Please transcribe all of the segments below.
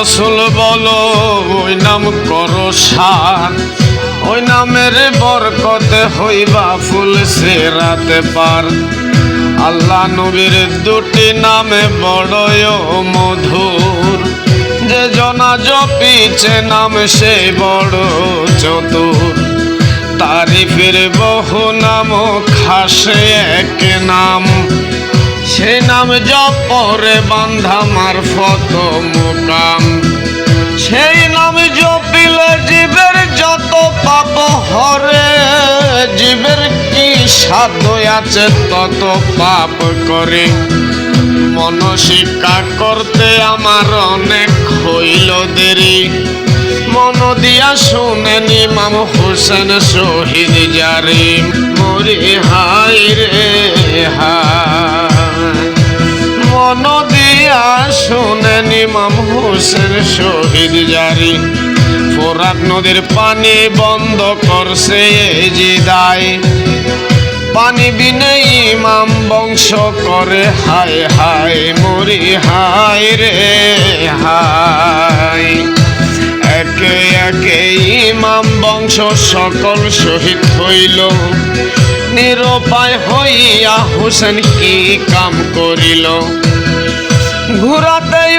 রসুল বলো, ওই নাম করো সার। ওই নামের বরকতে হইবা ফুল সেরাতে পার। আল্লাহ নবীর দুটি নামে বড়য় মধুর। যে জনা জপিছে নাম সে বড় চতুর। তারিফের বহু নাম, খাসে এক নাম। সে নাম জপরে বান্ধা মারফত মুকাম। সেই নাম জপিলে জীবের যত পাপ হরে, জীবের কি সাধ্য আছে তত পাপ করে। মনশিক্ষা করতে আমার অনেক হইল দেরি। মন দিয়া শুনেন ইমাম হোসেন শহীদ জারি। ইমাম হোসেন শহীদ জারি। ফোরাত নদীর পানি বন্ধ করছে জিদায় পানি বিনে ইমাম বংশ করে, হায় হায় মরি, হায় রে হায়। একে একে ইমাম বংশ সকল শহীদ হইল। নিরপায় হইয়া হোসেন কি কাম করিল?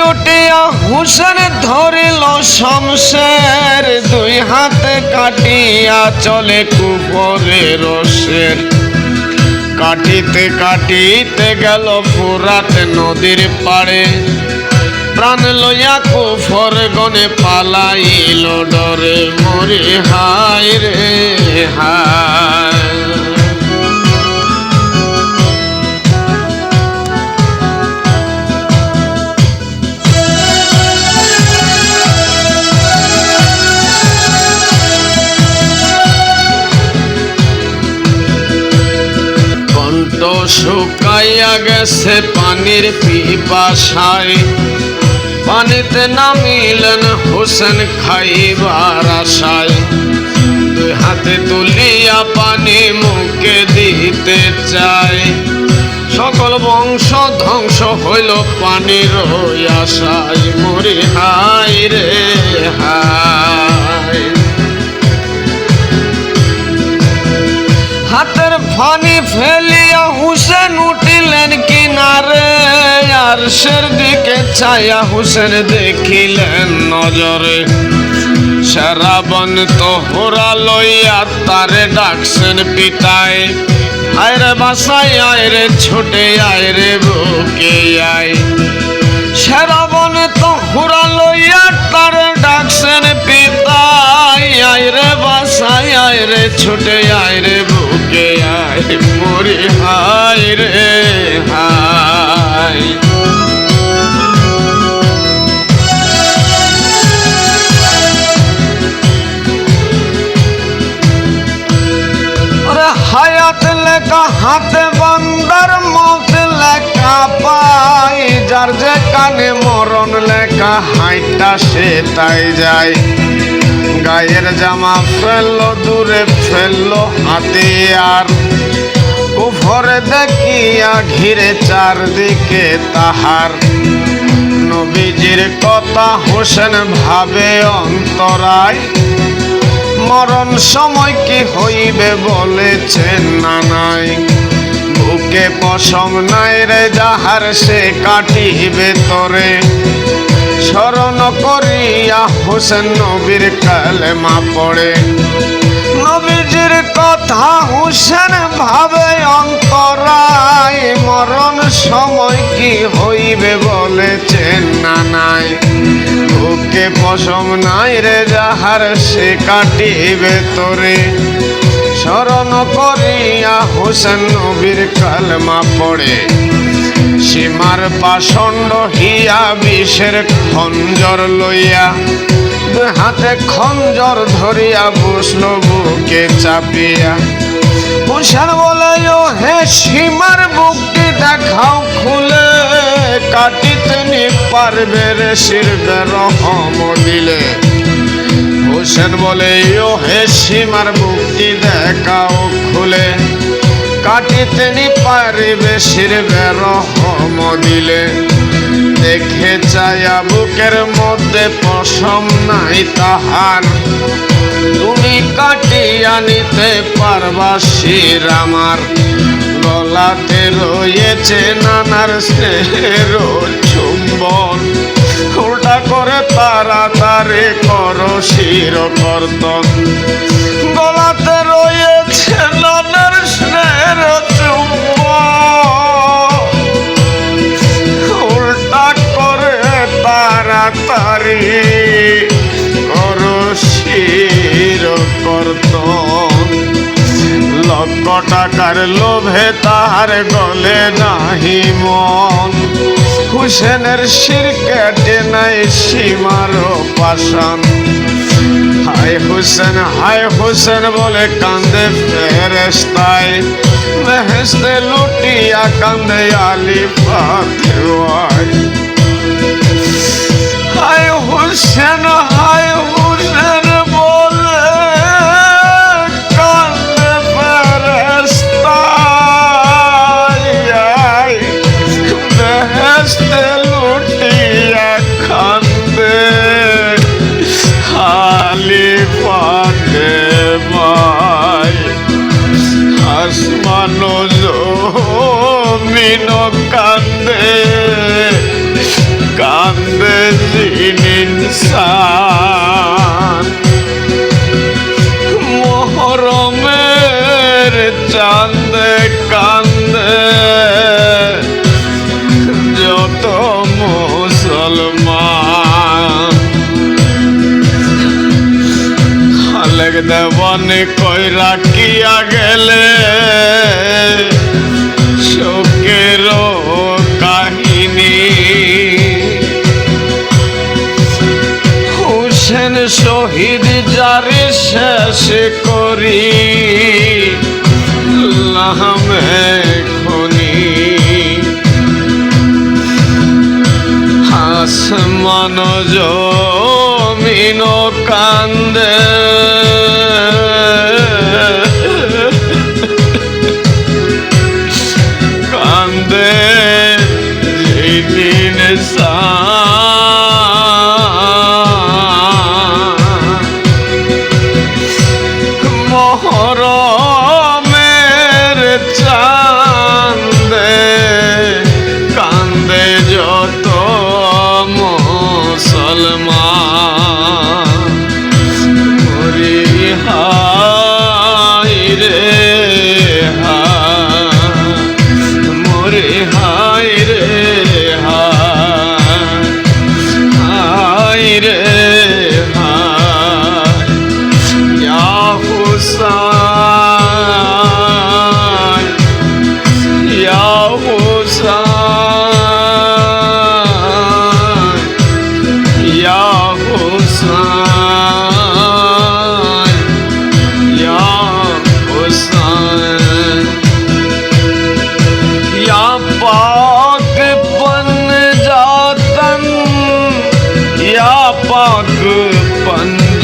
উঠিয়া হুসেন ধরিল শমশের, দুই হাতে কাটিয়া চলে কুপরে রসের কাটিতে কাটিতে গেল ফুরাতে নদীর পাড়ে। প্রাণ লইয়া কুফর গনে পালাইল ডরে, মরি হায় রে হায়। শুকাইয়া গেছে পানির পিপাসায়। পানিতে নামিলেন হোসেন খাইবার আশায়। দুই হাতে তুলিয়া পানি মুখে দিতে চায়। সকল বংশ ধ্বংস হইল পানির আশায়। মরি হাই রে হাই হাতের ফানি ফেলিয়া হুসেন উঠিলেন কিনারে, আর সের দিকে ছায়া হুসেন দেখিলেন নজরে। সারাবন তোহরা লইয়া তারে ডাকছেন পিতায়। আয়রে বাসায় আয়রে ছুটে আয়রে বুকে আয়। সারাবন তোহরা লইয়া তারে ডাকছেন পিতায়। আয়রে বাসায় আয়রে ছুটে আয়রে বুকে আয় মরি হায় রে হায়। হায়াত লেখা হাতে বান্দার মত লেখা পাই যার যে কানে মরণ লেখা হাইটা সে তাই যায়। গায়ের জামা ফেলল, দূরে ফেলল হাতে আর। কুফরে দেখিয়া ঘিরে চারদিকে তাহার। নবীজির কথা হোসেন ভাবে অন্তরায়। মরণ সময় কি হইবে বলেছেন নানাই। বুকে পশম নাই রে, যাহার সে কাটিবে তরে। স্মরণ করিয়া হোসেন নবীর কালেমা পড়ে। নবীজির কথা হুসেন ভাবে অন্তরায়, মরণ সময় কি হইবে বলেছেন নানাই বুকে পশম নাই রে যাহার, সে কাটিবে তোরে। স্মরণ করিয়া হোসেন নবীর কালমা পড়ে। সীমার পাষণ্ড হিয়া বিষের খঞ্জর লইয়া। হাতে খঞ্জর ধরিয়া বসল বুকে চাপিয়া। হুসেন বলে, ও হে সীমার বুকটি দেখাও খুলে, কাটিতে নি পারবে রে শিরবে রহম দিলে। হোসেন বলে, ও হে সীমার বুকটি দেখাও খুলে কাটিতে নি পারিবে শিরবে রহম দিলে। দেখে চায়া বুকের মধ্যে পশম নাই তাহার। তুমি কাটিয়া নিতে পারবা শির আমার। গলাতে রয়েছে নানার স্নেহের চুম্বন। উল্টা করে তাড়াতাড়ি করো শির কর্তন। গলাতে রয়েছে শির কর্তন। লক্ষ টাকার লোভে তাহার গলে নাহি মন। হুসেনের শির কেটে নাই সীমার পাশান হায় হুসেন হায় হুসেন বলে কান্দে ফেরেস্তায় মেহেস্তে লুটিয়া কান্দে আলি হুসেন হায় হুসেন আসমান জমিন কান্দে কান্দে ইনসান মোহরমের চাঁদে কান্দে যত মুসলমান খালেক দেবনে কিয়া গেলে শহীদ যারে শেষ করি খনি আসমান জমিন কান্দে কান্দে।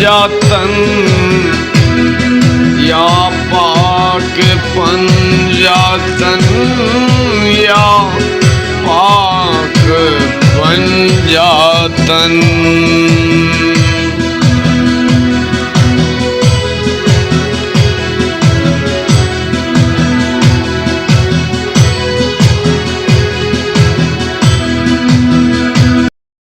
जतन् या पाक जातन् या पाक पञ्च जातन्।